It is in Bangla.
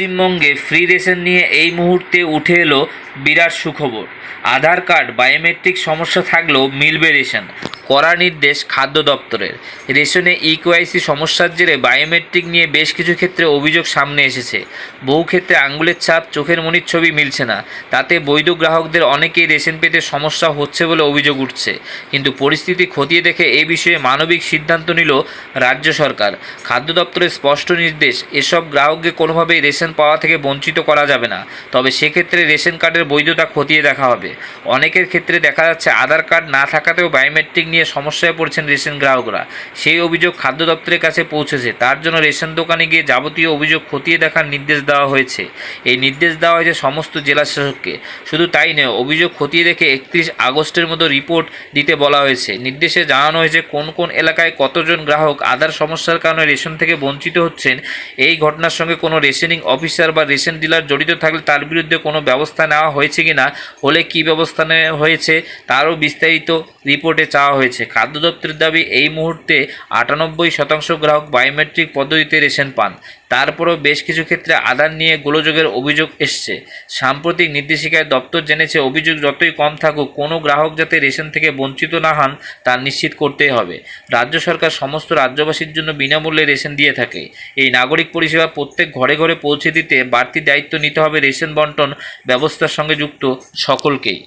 পশ্চিমবঙ্গে ফ্রি রেশন নিয়ে এই মুহূর্তে উঠে এলো বিরাট সুখবর। আধার কার্ড বায়োমেট্রিক সমস্যা থাকলেও মিলবে রেশন কড়া নির্দেশ খাদ্য দপ্তরের। রেশনে ইকোয়াইসি সমস্যার জেরে বায়োমেট্রিক নিয়ে বেশ কিছু ক্ষেত্রে অভিযোগ সামনে এসেছে। বহু ক্ষেত্রে আঙ্গুলের ছাপ, চোখের মনির ছবি মিলছে না। তাতে বৈধ গ্রাহকদের অনেকেই রেশন পেতে সমস্যা হচ্ছে বলে অভিযোগ উঠছে। কিন্তু পরিস্থিতি খতিয়ে দেখে এই বিষয়ে মানবিক সিদ্ধান্ত নিল রাজ্য সরকার। খাদ্য দপ্তরের স্পষ্ট নির্দেশ, এসব গ্রাহককে কোনোভাবেই রেশন পাওয়া থেকে বঞ্চিত করা যাবে না। তবে সেক্ষেত্রে রেশন কার্ডের বৈধতা খতিয়ে দেখা হবে। অনেকের ক্ষেত্রে দেখা যাচ্ছে আধার কার্ড না থাকাতেও বায়োমেট্রিক নিয়ে সমস্যায় পড়ছেন রেশন গ্রাহকরা। সেই অভিযোগ খাদ্য দপ্তরের কাছে পৌঁছেছে। তার জন্য রেশন দোকানে গিয়ে যাবতীয় অভিযোগ খতিয়ে দেখার নির্দেশ দেওয়া হয়েছে। এই নির্দেশ দেওয়া হয়েছে সমস্ত জেলা শাসককে। শুধু তাই নয়, অভিযোগ খতিয়ে দেখে একত্রিশ আগস্টের মতো রিপোর্ট দিতে বলা হয়েছে। নির্দেশে জানানো হয়েছে কোন কোন এলাকায় কতজন গ্রাহক আধার সমস্যার কারণে রেশন থেকে বঞ্চিত হচ্ছেন। এই ঘটনার সঙ্গে কোনো রেশনিং অফিসার বা রেশন ডিলার জড়িত থাকলে তার বিরুদ্ধে কোনো ব্যবস্থা নেওয়া হয়েছে কি না হলে কী ব্যবস্থা নেওয়া হয়েছে, তারও বিস্তারিত রিপোর্টে চাওয়া হয়েছে। খাদ্য দপ্তরের দাবি, এই মুহূর্তে আটানব্বই শতাংশ গ্রাহক বায়োমেট্রিক পদ্ধতিতে রেশন পান। তারপরও বেশ কিছু ক্ষেত্রে আধার নিয়ে গোলযোগের অভিযোগ এসছে। সাম্প্রতিক নির্দেশিকায় দপ্তর জেনেছে, অভিযোগ যতই কম থাকুক, কোনো গ্রাহক যাতে রেশন থেকে বঞ্চিত না হন, তা নিশ্চিত করতেই হবে। রাজ্য সরকার সমস্ত রাজ্যবাসীর জন্য বিনামূল্যে রেশন দিয়ে থাকে। এই নাগরিক পরিষেবা প্রত্যেক ঘরে ঘরে পৌঁছে দিতে বাড়তি দায়িত্ব নিতে হবে রেশন বন্টন ব্যবস্থার সঙ্গে যুক্ত সকলকেই।